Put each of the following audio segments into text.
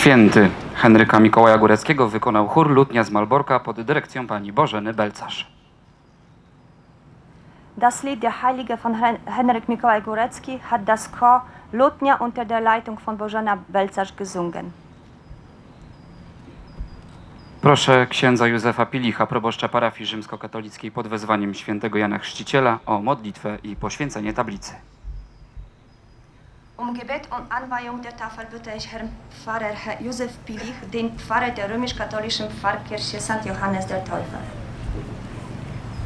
Święty Henryka Mikołaja Góreckiego wykonał chór Lutnia z Malborka pod dyrekcją pani Bożeny Belcarz. Das Lied Der Heilige von Hen Henrik Mikołaj Górecki hat das Chor Lutnia unter der Leitung von Bożena Belcarz gesungen. Proszę księdza Józefa Pilicha, proboszcza parafii rzymskokatolickiej pod wezwaniem świętego Jana Chrzciciela o modlitwę i poświęcenie tablicy. Um Gebet und Anweihung der Tafel bitte ich Herrn Pfarrer Herr Josef Pilich, den Pfarrer der römisch-katholischen Pfarrkirche St. Johannes der Täufer.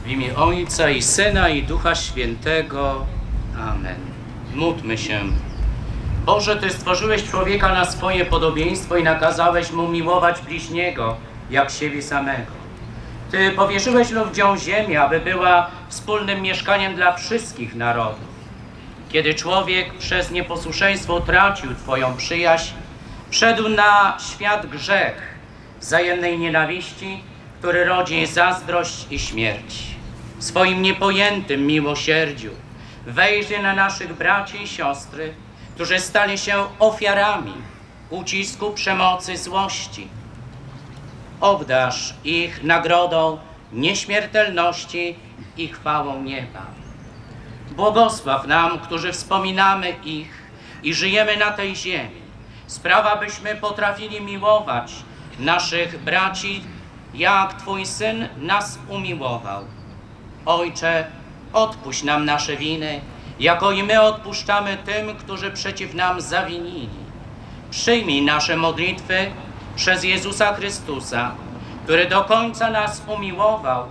W imię Ojca i Syna i Ducha Świętego. Amen. Módlmy się. Boże, Ty stworzyłeś człowieka na swoje podobieństwo i nakazałeś mu miłować bliźniego, jak siebie samego. Ty powierzyłeś ludziom ziemię, aby była wspólnym mieszkaniem dla wszystkich narodów. Kiedy człowiek przez nieposłuszeństwo tracił Twoją przyjaźń, wszedł na świat grzech wzajemnej nienawiści, który rodzi zazdrość i śmierć. W swoim niepojętym miłosierdziu wejrzy na naszych braci i siostry, którzy stali się ofiarami ucisku, przemocy, złości. Obdasz ich nagrodą nieśmiertelności i chwałą nieba. Błogosław nam, którzy wspominamy ich i żyjemy na tej ziemi. Sprawa, byśmy potrafili miłować naszych braci, jak Twój Syn nas umiłował. Ojcze, odpuść nam nasze winy, jako i my odpuszczamy tym, którzy przeciw nam zawinili. Przyjmij nasze modlitwy przez Jezusa Chrystusa, który do końca nas umiłował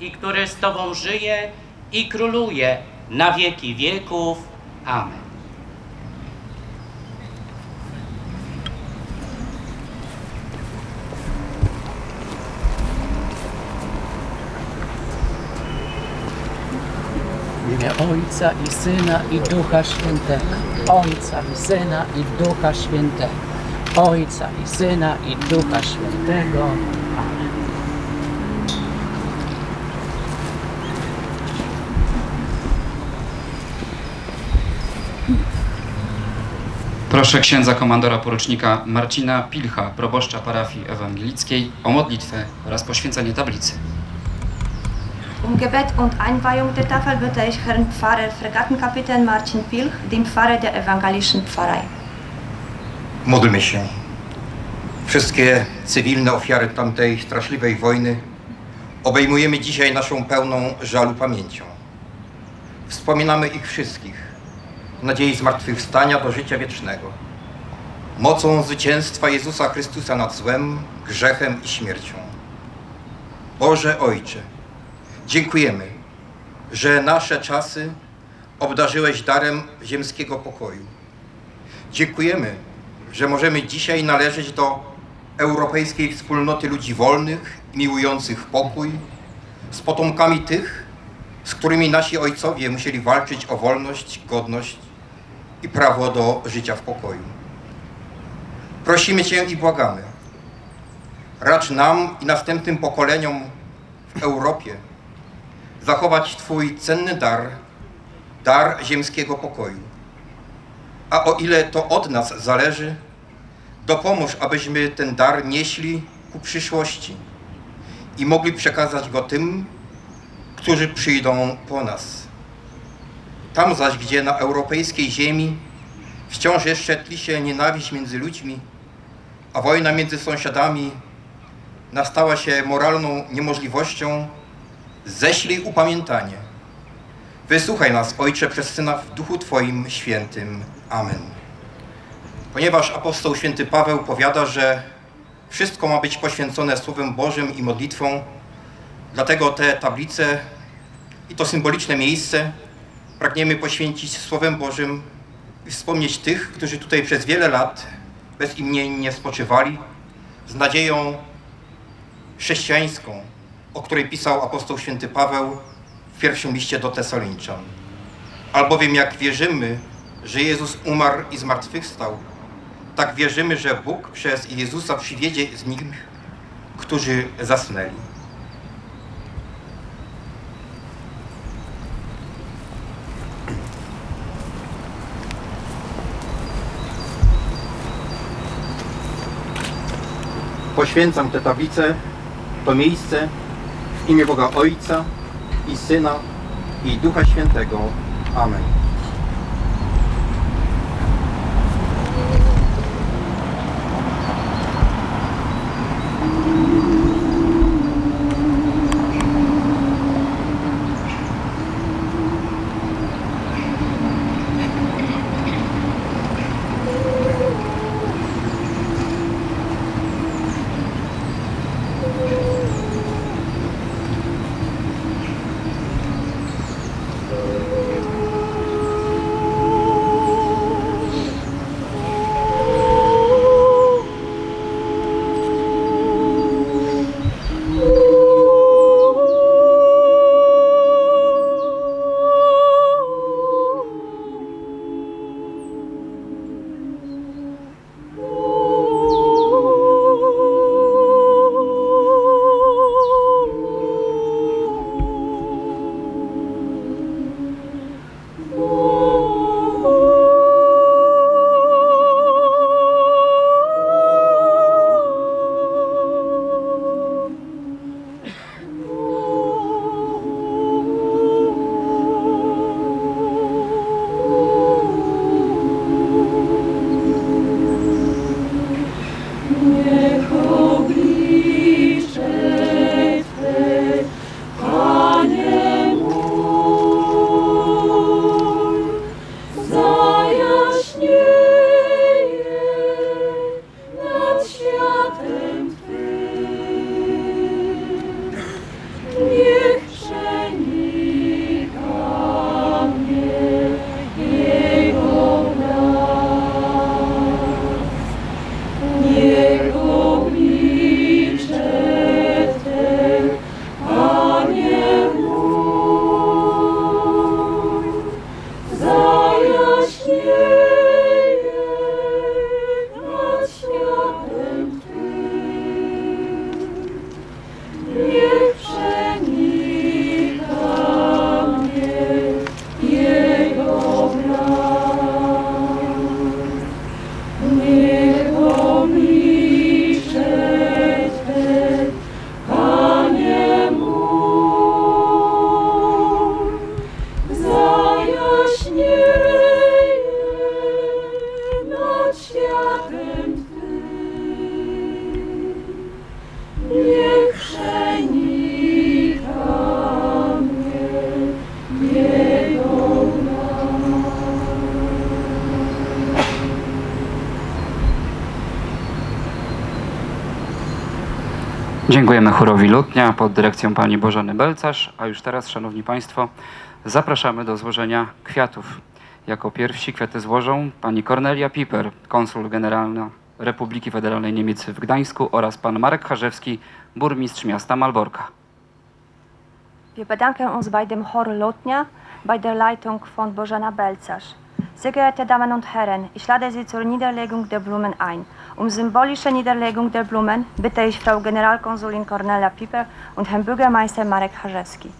i który z Tobą żyje i króluje na wieki wieków. Amen. Ojca i Syna i Ducha Świętego. Ojca i Syna i Ducha Świętego. Ojca i Syna i Ducha Świętego. Proszę księdza komandora porucznika Marcina Pilcha, proboszcza parafii ewangelickiej, o modlitwę oraz poświęcenie tablicy. Um Gebet und Einweihung der Tafel bitte ich Herrn Pfarrer Fregattenkapitän Martin Pilch, den Pfarrer der evangelischen Pfarrei. Módlmy się. Wszystkie cywilne ofiary tamtej straszliwej wojny obejmujemy dzisiaj naszą pełną żalu pamięcią. Wspominamy ich wszystkich nadziei zmartwychwstania do życia wiecznego. Mocą zwycięstwa Jezusa Chrystusa nad złem, grzechem i śmiercią. Boże Ojcze, dziękujemy, że nasze czasy obdarzyłeś darem ziemskiego pokoju. Dziękujemy, że możemy dzisiaj należeć do europejskiej wspólnoty ludzi wolnych miłujących pokój, z potomkami tych, z którymi nasi ojcowie musieli walczyć o wolność, godność i prawo do życia w pokoju. Prosimy Cię i błagamy, racz nam i następnym pokoleniom w Europie zachować Twój cenny dar, dar ziemskiego pokoju a o ile to od nas zależy, dopomóż, abyśmy ten dar nieśli ku przyszłości i mogli przekazać go tym, którzy przyjdą po nas. Tam zaś, gdzie na europejskiej ziemi wciąż jeszcze tli się nienawiść między ludźmi, a wojna między sąsiadami nastała się moralną niemożliwością, ześlij upamiętanie. Wysłuchaj nas, Ojcze, przez Syna w Duchu Twoim świętym. Amen. Ponieważ apostoł święty Paweł powiada, że wszystko ma być poświęcone Słowem Bożym i modlitwą, dlatego te tablice i to symboliczne miejsce pragniemy poświęcić Słowem Bożym i wspomnieć tych, którzy tutaj przez wiele lat bezimiennie spoczywali, z nadzieją chrześcijańską, o której pisał apostoł święty Paweł w pierwszym liście do Tesaloniczan. Albowiem jak wierzymy, że Jezus umarł i zmartwychwstał, tak wierzymy, że Bóg przez Jezusa przywiedzie z nich, którzy zasnęli. Poświęcam tę tablicę, to miejsce w imię Boga Ojca i Syna i Ducha Świętego. Amen. Dziękujemy chórowi Lutnia pod dyrekcją pani Bożeny Belcarz, a już teraz, szanowni państwo, zapraszamy do złożenia kwiatów. Jako pierwsi kwiaty złożą pani Kornelia Piper, konsul generalna Republiki Federalnej Niemiec w Gdańsku oraz pan Marek Charzewski, burmistrz miasta Malborka. Wir bedanken uns bei dem Chor Lotnia, bei der Leitung von Bożena Belzarz. Sehr geehrte Damen und Herren, ich lade Sie zur Niederlegung der Blumen ein. Um symbolische Niederlegung der Blumen bitte ich Frau Generalkonsulin Cornelia Pieper und Herrn Bürgermeister Marek Harzewski.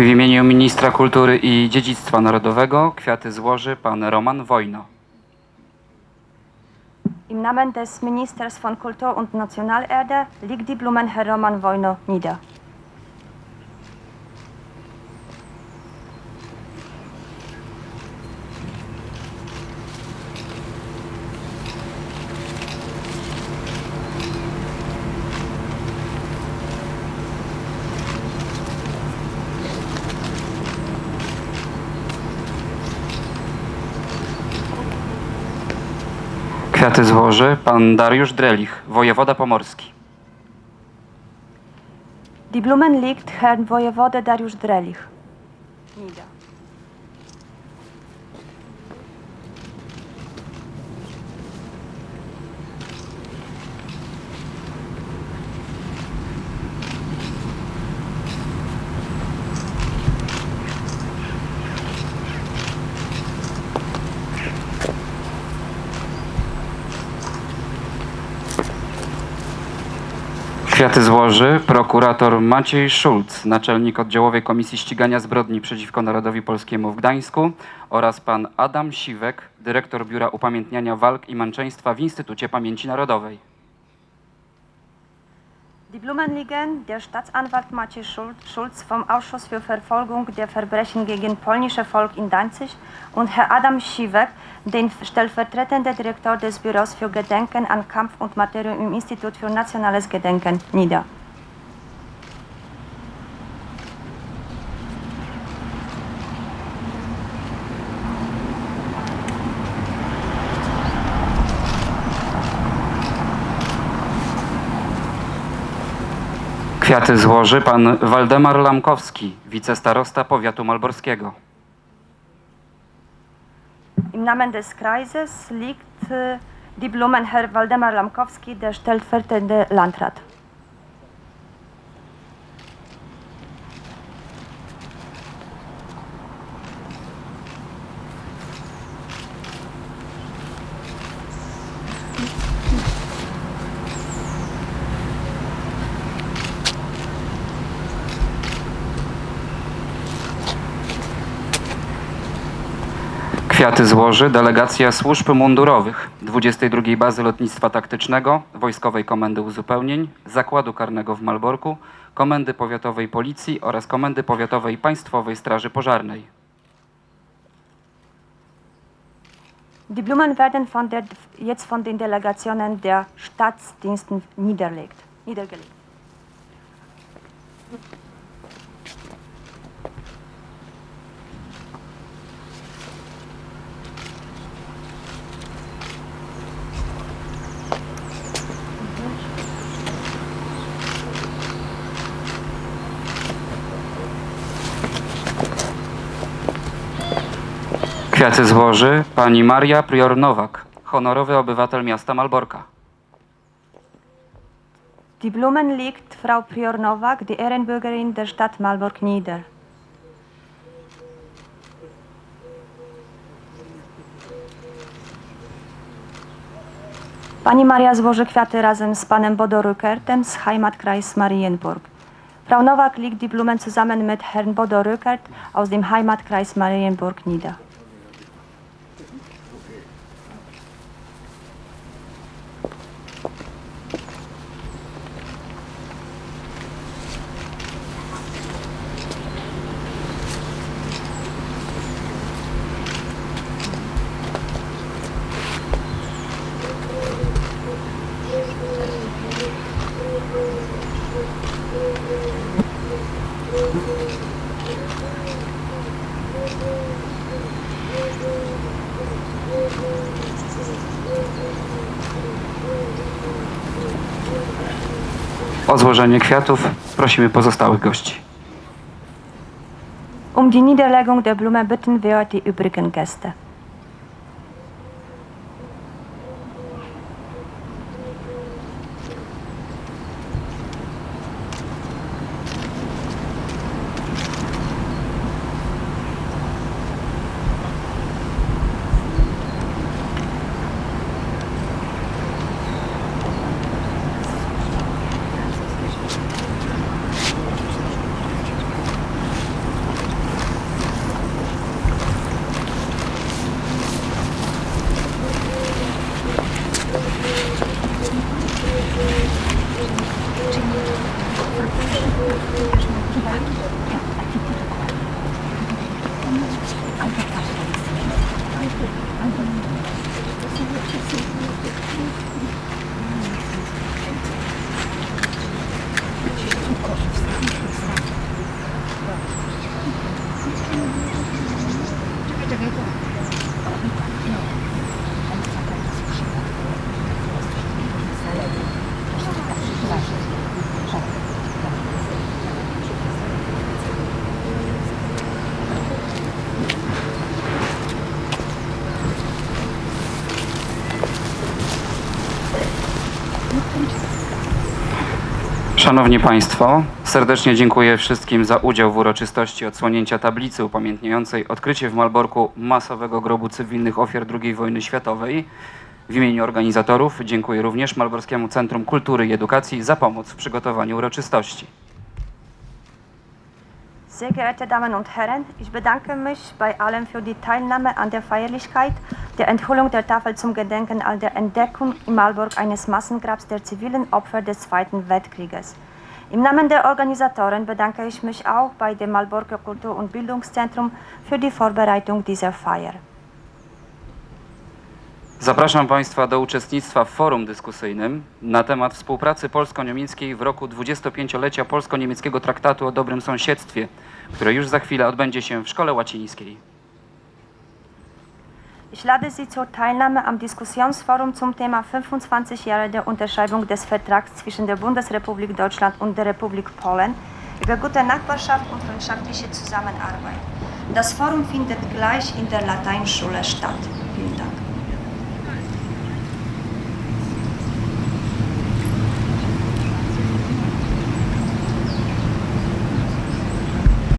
W imieniu ministra kultury i dziedzictwa narodowego kwiaty złoży pan Roman Wojno. Im Namen des Ministers von Kultur und Nationalerde legt die Blumen Herr Roman Wojno nieder. Kwiaty złoży pan Dariusz Drelich, wojewoda pomorski. Die Blumen legt Herrn Wojewode Dariusz Drelich nieder. Kwiaty złoży prokurator Maciej Szulc, naczelnik oddziałowej Komisji Ścigania Zbrodni przeciwko Narodowi Polskiemu w Gdańsku oraz pan Adam Siwek, dyrektor Biura Upamiętniania Walk i Męczeństwa w Instytucie Pamięci Narodowej. Die Blumen liegen der Staatsanwalt Maciej Schul- Schulz vom Ausschuss für Verfolgung der Verbrechen gegen polnische Volk in Danzig und Herr Adam Siwek, den stellvertretender Direktor des Büros für Gedenken an Kampf und Martyrium im Institut für Nationales Gedenken nieder. Kwiaty złoży pan Waldemar Lamkowski, wicestarosta powiatu malborskiego. Im Namen des Kreises liegt äh, die Blumen Herr Waldemar Lamkowski, der stellvertretende Landrat. Kwiaty złoży delegacja służb mundurowych 22 Bazy Lotnictwa Taktycznego, Wojskowej Komendy Uzupełnień, Zakładu Karnego w Malborku, Komendy Powiatowej Policji oraz Komendy Powiatowej Państwowej Straży Pożarnej. Die Blumen werden von der, jetzt von den Delegationen der Staatsdiensten niederlegt, niedergelegt. Kwiaty złoży pani Maria Prior Nowak, honorowy obywatel miasta Malborka. Die Blumen legt Frau Prior Nowak, die Ehrenbürgerin der Stadt Malbork, nieder. Pani Maria złoży kwiaty razem z panem Bodo Rückertem z Heimatkreis Marienburg. Frau Nowak legt die Blumen zusammen mit Herrn Bodo Rückert aus dem Heimatkreis Marienburg nieder. O złożenie kwiatów prosimy pozostałych gości. Um die Niederlegung der Blume bitten wir die übrigen Gäste. Szanowni Państwo, serdecznie dziękuję wszystkim za udział w uroczystości odsłonięcia tablicy upamiętniającej odkrycie w Malborku masowego grobu cywilnych ofiar II wojny światowej. W imieniu organizatorów dziękuję również Malborskiemu Centrum Kultury i Edukacji za pomoc w przygotowaniu uroczystości. Sehr geehrte Damen und Herren, ich bedanke mich bei allen für die Teilnahme an der Feierlichkeit der Enthüllung der Tafel zum Gedenken an der Entdeckung in Malbork eines Massengrabs der zivilen Opfer des Zweiten Weltkrieges. Im Namen der Organisatoren bedanke ich mich auch bei dem Malborker Kultur- und Bildungszentrum für die Vorbereitung dieser Feier. Zapraszam Państwa do uczestnictwa w forum dyskusyjnym na temat współpracy polsko-niemieckiej w roku 25-lecia polsko-niemieckiego traktatu o dobrym sąsiedztwie, które już za chwilę odbędzie się w Szkole Łacińskiej. Ich lade Sie zur Teilnahme am Diskussionsforum zum Thema 25 Jahre der Unterschreibung des Vertrags zwischen der Bundesrepublik Deutschland und der Republik Polen über gute Nachbarschaft und freundschaftliche Zusammenarbeit. Das Forum findet gleich in der Lateinschule statt.